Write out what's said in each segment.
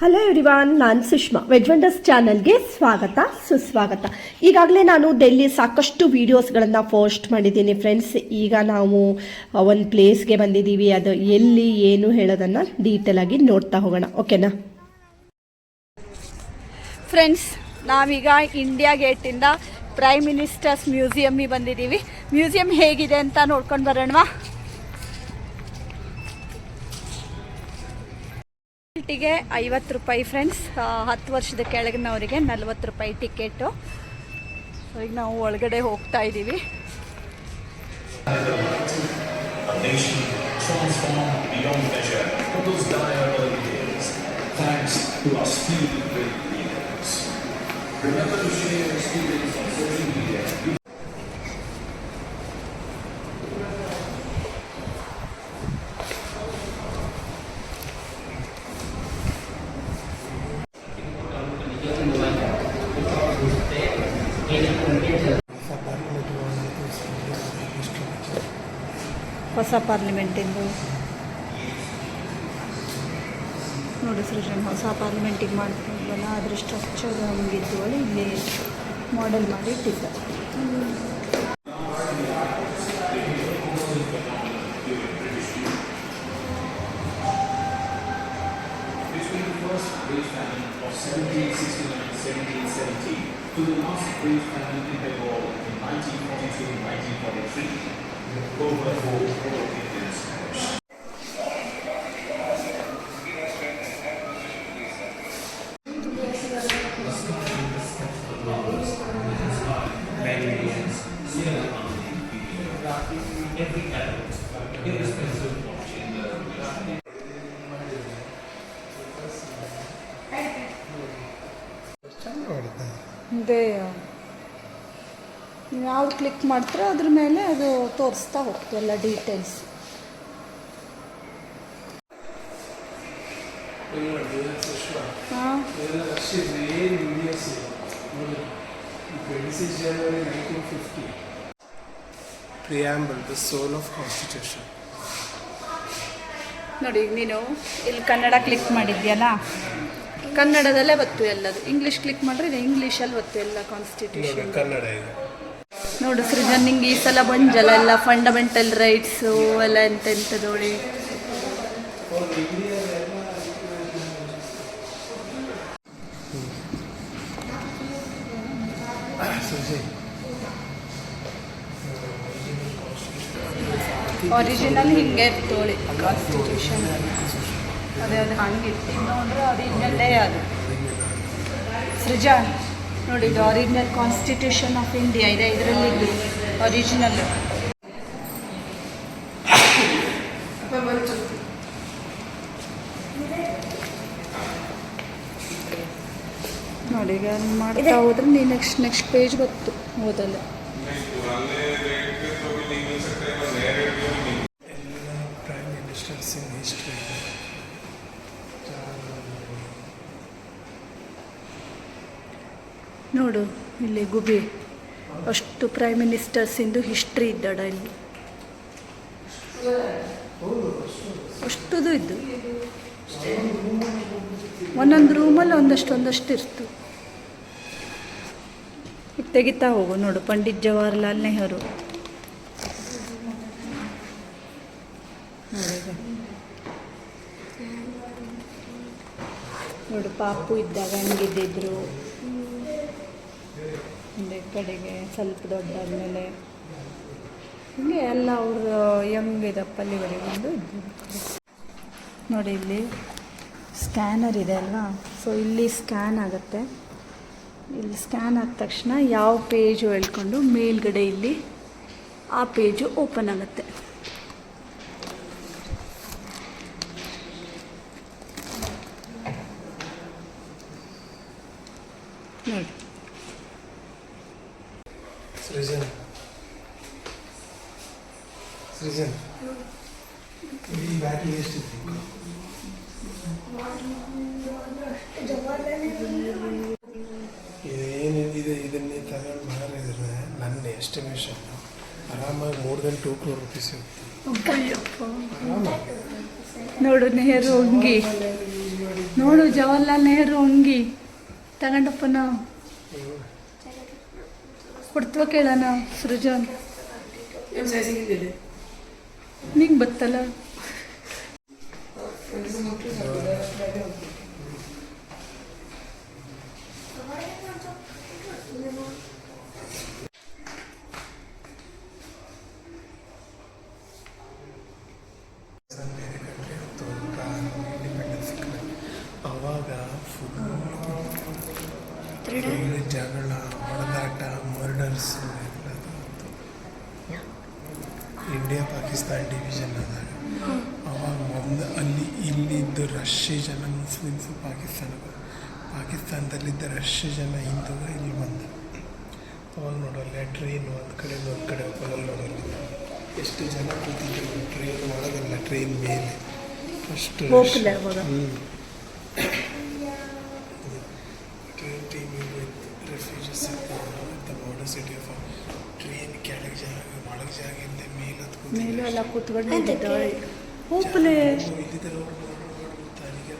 Hello everyone ನಾನು Sushma. Veg wonders ಚಾನಲ್ಗೆ ಸ್ವಾಗತ, ಸುಸ್ವಾಗತ. ಈಗಾಗಲೇ ನಾನು ಡೆಲ್ಲಿ ಸಾಕಷ್ಟು ವೀಡಿಯೋಸ್ಗಳನ್ನು ಪೋಸ್ಟ್ ಮಾಡಿದ್ದೀನಿ ಫ್ರೆಂಡ್ಸ್ ಈಗ ನಾವು ಒಂದು ಪ್ಲೇಸ್ಗೆ ಬಂದಿದ್ದೀವಿ. ಅದು ಎಲ್ಲಿ, ಏನು ಹೇಳೋದನ್ನು ಡೀಟೇಲ್ ಆಗಿ ನೋಡ್ತಾ ಹೋಗೋಣ. ಓಕೆನಾ ಫ್ರೆಂಡ್ಸ್ ನಾವೀಗ ಇಂಡಿಯಾ ಗೇಟಿಂದ ಪ್ರೈಮ್ ಮಿನಿಸ್ಟರ್ಸ್ ಮ್ಯೂಸಿಯಮ್ಮಿಗೆ ಬಂದಿದ್ದೀವಿ. ಮ್ಯೂಸಿಯಂ ಹೇಗಿದೆ ಅಂತ ನೋಡ್ಕೊಂಡು ಬರೋಣವಾ? ಟಿಕೆಟಿಗೆ ಐವತ್ತು ರೂಪಾಯಿ ಫ್ರೆಂಡ್ಸ್ ಹತ್ತು ವರ್ಷದ ಕೆಳಗಿನವರಿಗೆ ನಲ್ವತ್ತು ರೂಪಾಯಿ ಟಿಕೆಟು. ಈಗ ನಾವು ಒಳಗಡೆ ಹೋಗ್ತಾ ಇದ್ದೀವಿ. ಹೊಸ ಪಾರ್ಲಿಮೆಂಟಿಂದು ನೋಡಿ ಸೃಜನ್ ಹೊಸ ಪಾರ್ಲಿಮೆಂಟಿಗೆ ಮಾಡ್ತಿದ್ವಲ್ಲ, ಅದರ ಸ್ಟ್ರಕ್ಚರ್ ನಮಗಿದ್ದು ಇಲ್ಲಿ ಮಾಡೆಲ್ ಮಾಡಿ ಇಟ್ಟಿದ್ದ to the last great family in the world in 1942 1943. como é pouco. Click ಮಾಡ್ತಾರೆ ಅದ್ರ ಮೇಲೆ ಅದು ತೋರಿಸ್ತಾ ಹೋಗ್ತು ಎಲ್ಲ ಡೀಟೇಲ್ಸ್ ಹಾಂ. January 1950. Preamble, the soul of Constitution. ನೋಡಿ ನೀನು ಇಲ್ಲಿ ಕನ್ನಡ ಕ್ಲಿಕ್ ಮಾಡಿದ್ಯಲ್ಲ? ಕನ್ನಡದಲ್ಲೇ ಬತ್ತು ಎಲ್ಲದು. ಇಂಗ್ಲೀಷ್ ಕ್ಲಿಕ್ ಮಾಡಿದ್ರೆ ಇದು ಇಂಗ್ಲೀಷಲ್ಲಿ ಬತ್ತು ಎಲ್ಲ ಕಾನ್ಸ್ಟಿಟ್ಯೂಷನ್ ಕನ್ನಡ ಇದೆ. ನೋಡು ಸೃಜನ್, ನಿಂಗೆ ಈ ಸಲ ಬಂಜಲ್ಲ ಎಲ್ಲ ಫಂಡಮೆಂಟಲ್ ರೈಟ್ಸು ಎಲ್ಲ ಎಂತೆಂತ ನೋಡಿ. ಒರಿಜಿನಲ್ ಹಿಂಗೆ ಇರ್ತೋಳಿ ಕಾನ್ಸ್ಟಿಟ್ಯೂಷನ್ ಅದೇ ಅದು ಹಂಗಿತ್ತು ಅಂದ್ರೆ ಅಂದರೆ ಒರಿಜಿನಲ್ಲೇ ಅದು. ಸೃಜನ್. ನೋಡಿ ಇದು ಒರಿಜಿನಲ್ ಕಾನ್ಸ್ಟಿಟ್ಯೂಷನ್ ಆಫ್ ಇಂಡಿಯಾ ಇದೆ ಇದರಲ್ಲಿ ಒರಿಜಿನಲ್ ನೋಡಿ ಈಗ ಮಾಡ್ತಾ ಹೋದ್ರೆ ನೀ ನೆಕ್ಸ್ಟ್ ನೆಕ್ಸ್ಟ್ ಪೇಜ್ ಗೊತ್ತು ಓದಲ್ಲ ಪ್ರೈಮ್ ಮಿನಿಸ್ಟರ್ಸ್ ಇನ್ ಹಿಸ್ಟ್ರಿ ನೋಡು, ಇಲ್ಲಿ ಗುಬಿ. ಅಷ್ಟು ಪ್ರೈಮ್ ಮಿನಿಸ್ಟರ್ಸಿಂದು ಹಿಸ್ಟ್ರಿ ಇದ್ದಾಡ ಇಲ್ಲಿ. ಅಷ್ಟುದು ಇದ್ದು. ಒಂದೊಂದು ರೂಮಲ್ಲಿ ಒಂದಷ್ಟು ಒಂದಷ್ಟು ಇರ್ತು. ತೆಗಿತಾ ಹೋಗು ನೋಡು, ಪಂಡಿತ್ ಜವಾಹರ್ಲಾಲ್ ನೆಹರು. ನೋಡಿ, ಪಾಪು ಇದ್ದಾಗ ಹಂಗಿದ್ದಿದ್ರು. ಕಡೆಗೆ ಸ್ವಲ್ಪ ದೊಡ್ಡಾದಮೇಲೆ ಹೀಗೆ ಎಲ್ಲ ಅವರು ಯಂಗ್ ಇದಪ್ಪಲ್ಲಿವರೆಗೆ ಒಂದು ಇದ್ದರು ನೋಡಿ ಇಲ್ಲಿ ಸ್ಕ್ಯಾನರ್ ಇದೆ ಅಲ್ವಾ? ಸೊ ಇಲ್ಲಿ ಸ್ಕ್ಯಾನ್ ಆಗುತ್ತೆ. ಇಲ್ಲಿ ಸ್ಕ್ಯಾನ್ ಆದ ತಕ್ಷಣ ಯಾವ ಪೇಜು ಹೇಳ್ಕೊಂಡು ಮೇಲ್ಗಡೆ ಇಲ್ಲಿ ಆ ಪೇಜು ಓಪನ್ ಆಗುತ್ತೆ ನೋಡಿ ಸೃಜನ್ ಸೃಜನ್ ಈ ಬ್ಯಾಟ್ರಿ ಎಷ್ಟಿತ್ತು ಏನಿದೆ ಇದನ್ನೇ ತಗೊಂಡು ಮಾರಿದ್ರೆ ನನ್ನ ಎಸ್ಟಿಮೇಷನ್ ಆರಾಮಾಗಿ more than two crore rupees ನೋಡು ನೆಹರು ಅಂಗಿ. ನೋಡು ಜವಾಹರ್ಲಾಲ್ ನೆಹರು ಅಂಗಿ. ತಗೊಂಡಪ್ಪನ. ಕೊಡ್ತವ ಕೇಳೋಣ ಸೃಜನ್? ನಿಂಗೆ ಬತ್ತಲ್ಲ? ಅವಾಗ ಫುಲ್ ಜಗಳ ಹೊಡೆದಾಟ ಮರ್ಡರ್ಸ್ ಇಂಡಿಯಾ ಪಾಕಿಸ್ತಾನ್ ಡಿವಿಷನ್ ಆದಾಗ ಅವಾಗ ಒಂದು ಅಲ್ಲಿ ಇಲ್ಲಿದ್ದ ರಷ್ಯ ಜನ ಮುಸ್ಲಿಮ್ಸು ಪಾಕಿಸ್ತಾನ ಪಾಕಿಸ್ತಾನದಲ್ಲಿದ್ದ ರಷ್ಯ ಜನ ಹಿಂದೂಗಳು ಇಲ್ಲಿ ಬಂದ. ಅವಾಗ ನೋಡಲ್ಲ ಟ್ರೈನ್ ಒಂದು ಕಡೆ ಒಂದು ಕಡೆ ಹೋಗಲ್ಲ ನೋಡಲ್ಲ. ಎಷ್ಟು ಜನ ಕೂತಿದ್ರು ಟ್ರೈನ್ ಒಳಗಲ್ಲ ಟ್ರೈನ್ ಮೇಲೆ. ಫಸ್ಟ್ ಹೋಗ್ತಿಲ್ಲ with refugees the border city of train ಕೆಳಗೆ ಜಾಗ ಒಳಗೆ ಜಾಗ ಇಲ್ಲದೆ ಮೇಲೆ ಮೇಲೂ ಎಲ್ಲ ಕೂತ್ಕೊಂಡಿದ್ದಾಳೆ ಹೋಗ್ಲೇ ಇಲ್ಲಿದ್ದರವ್ರು ಮರ್ಡರ್ ಮಾಡ್ಬಿಡ್ತಾರೆ ಈಗ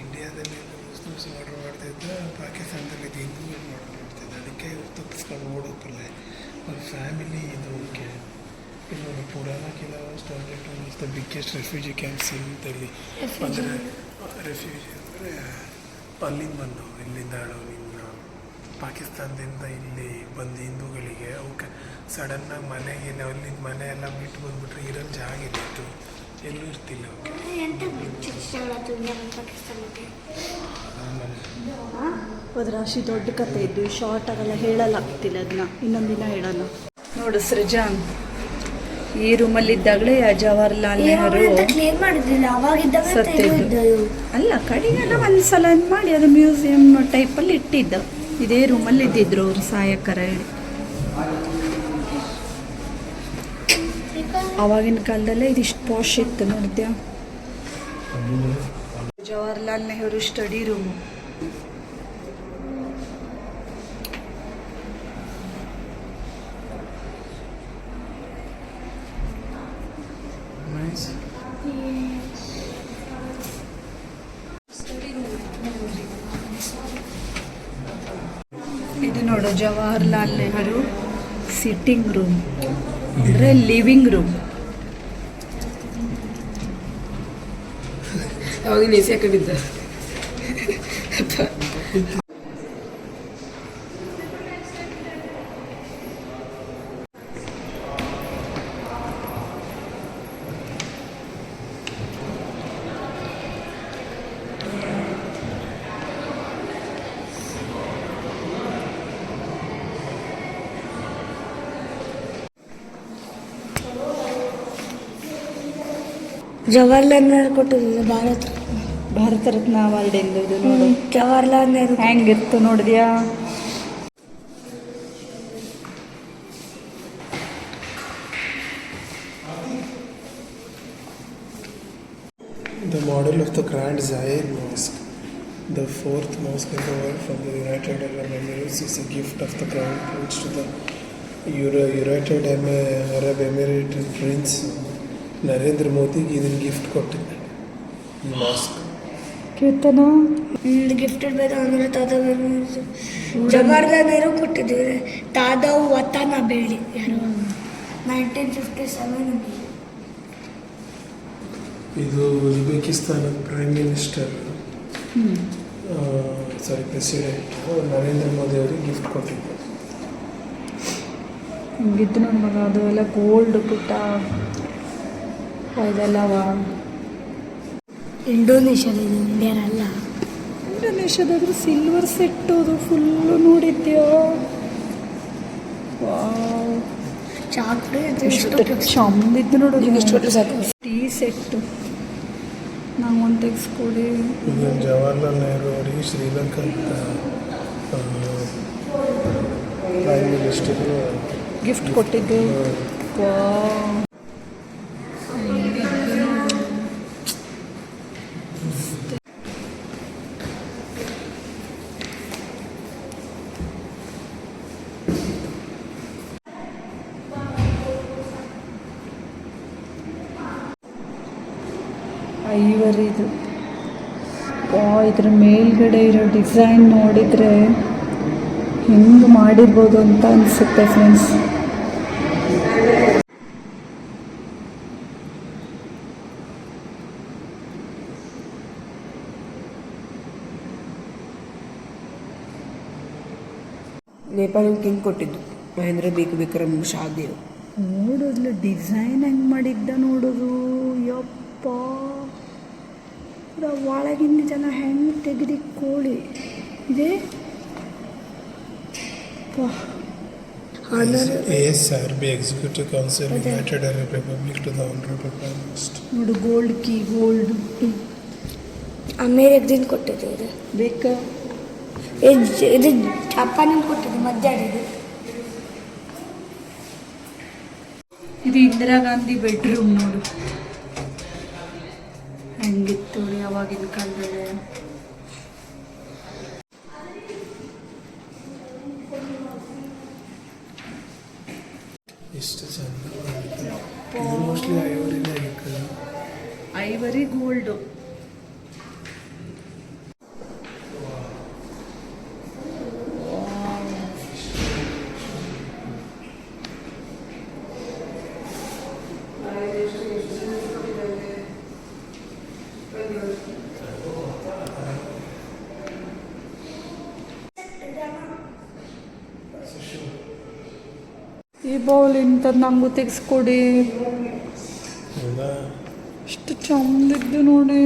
ಇಂಡಿಯಾದಲ್ಲಿ ಮುಸ್ಲಿಮ್ಸ್ ಮರ್ಡರ್ ಮಾಡ್ತಿದ್ರೆ ಪಾಕಿಸ್ತಾನದಲ್ಲಿ ಇದು ಹಿಂದೂಗಳು ಮರ್ಡರ್ ಮಾಡ್ತಿದ್ದೆ ಅದಕ್ಕೆ ಇವ್ರು ತಪ್ಪಿಸ್ಕೊಂಡು ಓಡೋಕ್ಕಲ್ಲ ಅವ್ರ ಫ್ಯಾಮಿಲಿ ಇದು ಓಕೆ ಇನ್ನೊಂದು ಪುರಾಣ ಕೆಲವು started is the biggest refugee camps in ದಲ್ಲಿ ಅಂದರೆ ರೆಫ್ಯೂಜಿ ಅಂದರೆ ಅಲ್ಲಿಂದ ಬಂದು ಇಲ್ಲಿಂದ ನಿಮ್ಮ ಪಾಕಿಸ್ತಾನದಿಂದ ಇಲ್ಲಿ ಬಂದು ಹಿಂದೂಗಳಿಗೆ ಅವಕ್ಕೆ ಸಡನ್ನಾಗಿ ಮನೆಗೆ ಅಲ್ಲಿಂದ ಮನೆ ಎಲ್ಲ ಬಿಟ್ಟು ಬಂದುಬಿಟ್ರೆ ಇರೋದು ಜಾಗ ಇತ್ತು ಎಲ್ಲೂ ಇರ್ತಿಲ್ಲ ಅವಕ್ಕೆ. ಅದು ರಾಶಿ ದೊಡ್ಡ ಕತೆ ಇದ್ದು ಶಾರ್ಟ್ ಆಗಲ್ಲ ಹೇಳಲಾಗ್ತಿಲ್ಲ ಅದನ್ನ ಇನ್ನೊಂದು ದಿನ ಹೇಳಲ್ಲ ನೋಡು ಸೃಜಾ ಈ ರೂಮಲ್ಲಿ ಇದ್ದಾಗಲೇ ಜವಾಹರ್ಲಾಲ್ ನೆಹರು ಸತ್ತಿದ್ದು. ಅಲ್ಲ ಕಡೆಗೆಲ್ಲ ಒಂದ್ಸಲ ಮಾಡಿ ಅದು ಮ್ಯೂಸಿಯಂ ಟೈಪಲ್ಲಿ ಇಟ್ಟಿದ್ದ. ಇದೇ ರೂಮಲ್ಲಿ ಇದ್ದಿದ್ರು ಅವರು ಸಹಾಯಕರ ಹೇಳಿ. ಅವಾಗಿನ ಕಾಲದಲ್ಲೇ ಇದಿಷ್ಟು ಪಾಶ್ ಇತ್ತು ನೋಡಿದ್ಯಾ Jawaharlal Nehru study room nice ಇದು ನೋಡು ಜವಾಹರ್ಲಾಲ್ ನೆಹರು ಸಿಟ್ಟಿಂಗ್ ರೂಮ್ ಅಂದರೆ ಲಿವಿಂಗ್ ರೂಮ್ ಅವಾಗ ಎಸಿ ಹಾಕೊಂಡಿದ್ದ. ಜವಾಹರ್ಲಾಲ್ ನೆಹರು ಕೊಟ್ಟಿದ್ದಿಲ್ಲ ಭಾರತ ರತ್ನ. ಭಾರತ ರತ್ನ ಅವಾರ್ಡ್ ಎಂದು ಇದು ನೋಡು ಜವಾಹರ್ಲಾಲ್ ನೆಹರು ಹೆಂಗಿತ್ತು ನೋಡಿದ್ಯಾ The model of the Grand Zahir Mosque, the fourth mosque in the world from the United Arab Emirates, is a gift of the Crown Prince to the Euro- United Em- Arab Emirates Prince Narendra ಮೋದಿಗೆ ಇದನ್ನು gift ಕೊಟ್ಟಿದ್ದೆ ಈ mask Keerthana? Gifted by ಅಂದ್ರೆ ತಾತ ಜವಾಹರ್ಲಾಲ್ ನೆಹರು ಕೊಟ್ಟಿದ್ದೀವಿ ತಾದವ್ ವತನ ಬೇಡಿ ಯಾರು? Nineteen fifty seven ಇದು ಉಜ್ಬೇಕಿಸ್ತಾನದ prime minister sorry president Narendra Modi ಅವರಿಗೆ ಗಿಫ್ಟ್ ಕೊಟ್ಟಿದ್ದೆ. ಹಿಂಗಿತ್ತು ನನ್ನ ಮಗ ಅದು ಎಲ್ಲ ಗೋಲ್ಡ್ ಪುಟ್ಟ. ಇದೆಲ್ಲವ ಇಂಡೋನೇಷ್ಯಾದಲ್ಲಿ ಇಂಡಿಯನ್ ಅಲ್ಲ ಇಂಡೋನೇಷ್ಯಾದಾದ್ರೂ ಸಿಲ್ವರ್ ಸೆಟ್ ಅದು ಫುಲ್ಲು ನೋಡಿದ್ಯೋ? ಚಂದಿದ್ದು ನೋಡು ಎಷ್ಟು ಕೊಟ್ಟರು ಸಾಕು? ಟೀ ಸೆಟ್ಟು ನಾವು ಒಂದು ತೆಗೆಸ್ಕೊಡಿ. ಜವಾಹರ್ಲಾಲ್ ನೆಹರು ಅವರಿಗೆ ಶ್ರೀಲಂಕಾ ಗಿಫ್ಟ್ ಕೊಟ್ಟಿದ್ದು. ವಾವ್ ಐವರಿದು. ಯಪ್ಪ ಇದ್ರ ಮೇಲ್ಗಡೆ ಇರೋ ಡಿಸೈನ್ ನೋಡಿದರೆ ಹೆಂಗೆ ಮಾಡಿರ್ಬೋದು ಅಂತ ಅನಿಸುತ್ತೆ ಫ್ರೆಂಡ್ಸ್. ನೇಪಾಳ ಕಿಂಗ್ ಕೊಟ್ಟಿದ್ದು? ಮಹೇಂದ್ರ ಬೇಕು ವಿಕ್ರಮ್ ಶಾದಿ ನೋಡೋದ್ಲು ಡಿಸೈನ್ ಹೆಂಗೆ ಮಾಡಿದ್ದ ನೋಡೋದು ಯಪ್ಪ. ಪೂರ ಒಳಗಿಂದ ಜನ ಹೆಂಗೆ ತೆಗೆದಿ ಕೋಳಿ. ಇದೆ? ASRB Executive Council, United Arab Republic to the Honorable Prime Minister. ನೋಡು ಗೋಲ್ಡ್ ಕೀ ಗೋಲ್ಡ್ ಅಮೇರಿಕದಿಂದ ಕೊಟ್ಟಿದ್ದು ಇದು. ಬೇಕಾ? ಇದು ಇದು ಜಪಾನಿಂದ ಕೊಟ್ಟಿದ್ದು ಮಧ್ಯಾಹ್ನ ಇದು. ಇಂದಿರಾ ಗಾಂಧಿ ಬೆಡ್ರೂಮ್ ನೋಡು. ಹೆಂಗಿತ್ತು ನೋಡಿ ಅವಾಗಿನ ಕಾಲದಲ್ಲಿ ಇಷ್ಟು ಚಂದ ಇದು ಮೋಸ್ಟ್ಲಿ ಐವರಿನೇ ಆಗಿತ್ತು ಐವರಿ ಗೋಲ್ಡು ಬೌಲ್ ಇಂಥದ್ದು ನಂಗೂ ತೆಗೆಸ್ಕೊಡಿ. ಎಷ್ಟು ಚಂದಿದ್ದು ನೋಡಿ.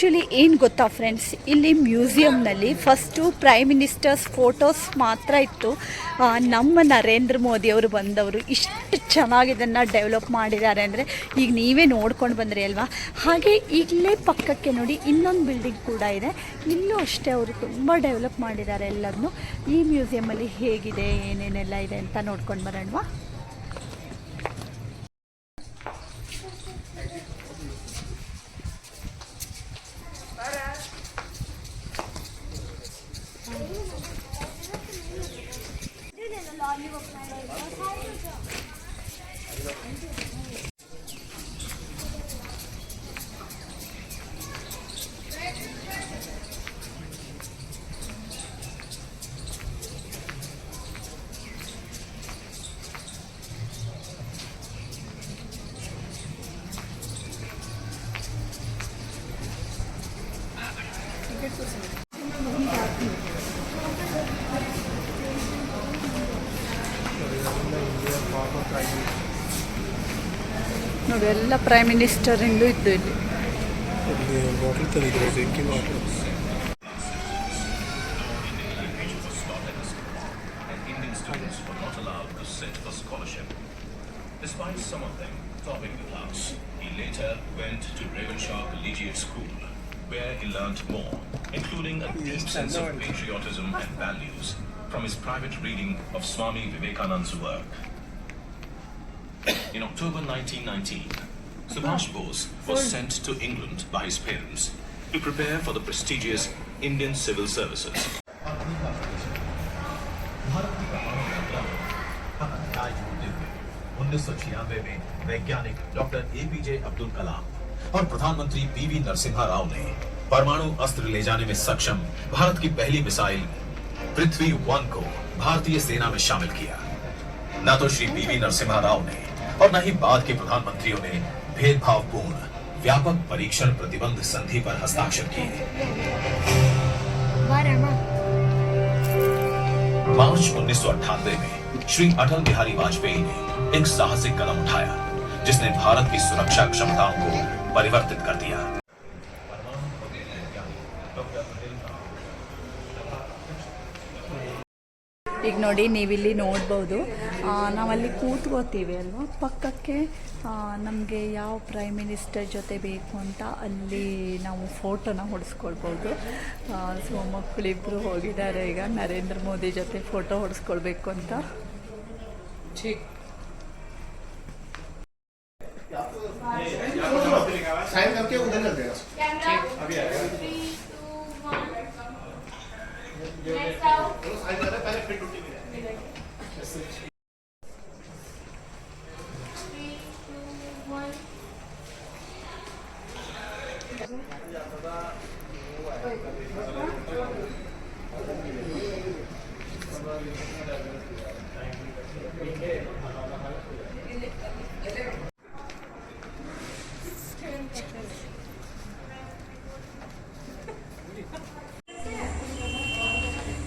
ಆ್ಯಕ್ಚುಲಿ ಏನು ಗೊತ್ತಾ ಫ್ರೆಂಡ್ಸ್ ಇಲ್ಲಿ ಮ್ಯೂಸಿಯಂನಲ್ಲಿ ಫಸ್ಟು ಪ್ರೈಮ್ ಮಿನಿಸ್ಟರ್ಸ್ ಫೋಟೋಸ್ ಮಾತ್ರ ಇತ್ತು. ನಮ್ಮ ನರೇಂದ್ರ ಮೋದಿಯವರು ಬಂದವರು ಇಷ್ಟು ಚೆನ್ನಾಗಿ ಇದನ್ನು ಡೆವಲಪ್ ಮಾಡಿದ್ದಾರೆ ಅಂದರೆ ಈಗ ನೀವೇ ನೋಡ್ಕೊಂಡು ಬಂದ್ರಿ ಅಲ್ವಾ? ಹಾಗೆ ಈಗಲೇ ಪಕ್ಕಕ್ಕೆ ನೋಡಿ ಇನ್ನೊಂದು ಬಿಲ್ಡಿಂಗ್ ಕೂಡ ಇದೆ. ಇಲ್ಲೂ ಅಷ್ಟೇ ಅವರು ತುಂಬ ಡೆವಲಪ್ ಮಾಡಿದ್ದಾರೆ ಎಲ್ಲರನ್ನೂ ಈ ಮ್ಯೂಸಿಯಮಲ್ಲಿ ಹೇಗಿದೆ, ಏನೇನೆಲ್ಲ ಇದೆ ಅಂತ ನೋಡ್ಕೊಂಡು ಬರೋಣವಾ? Allowed to sit for scholarship. Despite some of them topping the class, he later went to Ravenshaw Collegiate School, where he learnt more, including a deep sense of patriotism and values from his private reading of Swami Vivekananda's work. In October 1919, Subhash Bose was sent to England by his parents to prepare for the prestigious Indian civil services. में वैज्ञानिक doctor APJ Abdul Kalam और प्रधानमंत्री PV Narasimha Rao ने परमाणु अस्त्र ले जाने में सक्षम भारत की पहली मिसाइल पृथ्वी वन को भारतीय सेना में शामिल किया न तो श्री पीवी नरसिम्हा राव ने और न ही बाद के प्रधानमंत्रियों ने भेदभावपूर्ण व्यापक परीक्षण प्रतिबंध संधि पर हस्ताक्षर किए ಬಾರಮ್ಮ मार्च उन्नीस में श्री अटल बिहारी वाजपेयी ने एक साहसिक कदम उठाया जिसने भारत की सुरक्षा क्षमताओं को परिवर्तित कर दिया ನೋಡಿ ನೀವಿಲ್ಲಿ ನೋಡ್ಬೋದು ಆ, ನಾವಲ್ಲಿ ಕೂತ್ಕೋತೀವಿ ಅಲ್ವಾ? ಪಕ್ಕಕ್ಕೆ ನಮಗೆ ಯಾವ ಪ್ರೈಮ್ ಮಿನಿಸ್ಟರ್ ಜೊತೆ ಬೇಕು ಅಂತ ಅಲ್ಲಿ ನಾವು ಫೋಟೋನ ಹೊಡೆಸ್ಕೊಳ್ಬೋದು. ಸೊ ಮಕ್ಕಳಿಬ್ಬರು ಹೋಗಿದ್ದಾರೆ ಈಗ. ನರೇಂದ್ರ ಮೋದಿ ಜೊತೆ ಫೋಟೋ ಹೊಡೆಸ್ಕೊಳ್ಬೇಕು ಅಂತ.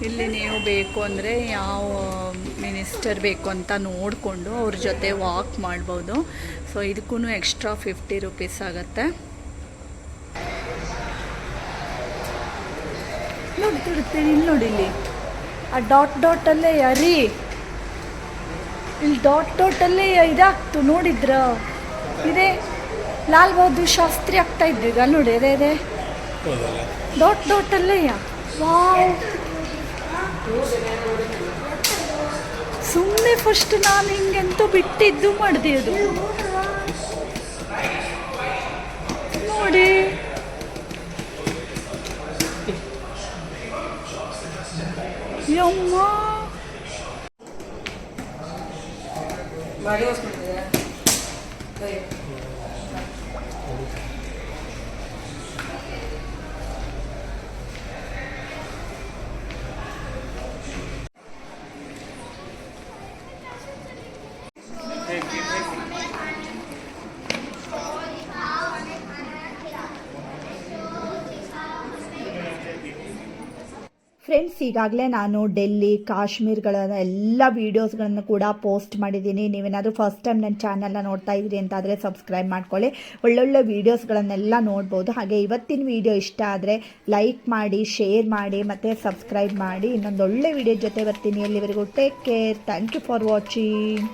ಇಲ್ಲಿ ನೀವು ಬೇಕು ಅಂದರೆ ಯಾವ ಮಿನಿಸ್ಟರ್ ಬೇಕು ಅಂತ ನೋಡಿಕೊಂಡು ಅವ್ರ ಜೊತೆ ವಾಕ್ ಮಾಡ್ಬೋದು. ಸೊ ಇದಕ್ಕೂ ಎಕ್ಸ್ಟ್ರಾ ಫಿಫ್ಟಿ ರುಪೀಸ್ ಆಗುತ್ತೆ. ನೋಡ್ತಿರ್ತೀನಿ ಇಲ್ಲಿ ನೋಡಿ ಇಲ್ಲಿ. ಆ ಡಾಟ್ ಡಾಟಲ್ಲೇ ಯಾರಿ? ಇಲ್ಲಿ ಡಾಟ್ ಡಾಟಲ್ಲೇ ಇದಾಗ್ತು ನೋಡಿದ್ರ? ಇದೇ. ಲಾಲ್ ಬಹದ್ದೂರ್ ಶಾಸ್ತ್ರಿ ಆಗ್ತಾ ಇದ್ದೀಗ ನೋಡಿ ಅದೇ ಅದೇ. ಡಾಟ್ ಡಾಟಲ್ಲೇ ವಾವ್ ಸುಮ್ಮನೆ ಫಸ್ಟ್ ನಾನು ಹಿಂಗೆಂತೂ ಬಿಟ್ಟಿದ್ದು ಮಾಡಿದೆ ಅದು. ನೋಡಿ. ಯಮ್ಮ. ಫ್ರೆಂಡ್ಸ್, ಈಗಾಗಲೇ ನಾನು ಡೆಲ್ಲಿ, ಕಾಶ್ಮೀರ್ಗಳ ಎಲ್ಲ ವೀಡಿಯೋಸ್ಗಳನ್ನು ಕೂಡ ಪೋಸ್ಟ್ ಮಾಡಿದ್ದೀನಿ. ನೀವೇನಾದರೂ ಫಸ್ಟ್ ಟೈಮ್ ನನ್ನ ಚಾನಲ್ನ ನೋಡ್ತಾ ಇದ್ದೀರಿ ಅಂತಾದರೆ ಸಬ್ಸ್ಕ್ರೈಬ್ ಮಾಡ್ಕೊಳ್ಳಿ. ಒಳ್ಳೊಳ್ಳೆ ವೀಡಿಯೋಸ್ಗಳನ್ನೆಲ್ಲ ನೋಡ್ಬೋದು. ಹಾಗೆ ಇವತ್ತಿನ ವೀಡಿಯೋ ಇಷ್ಟ ಆದರೆ ಲೈಕ್ ಮಾಡಿ ಶೇರ್ ಮಾಡಿ, ಮತ್ತು ಸಬ್ಸ್ಕ್ರೈಬ್ ಮಾಡಿ. ಇನ್ನೊಂದು ಒಳ್ಳೆ ವೀಡಿಯೋ ಜೊತೆ ಬರ್ತೀನಿ. ಎಲ್ಲಿವರೆಗೂ take care thank you for watching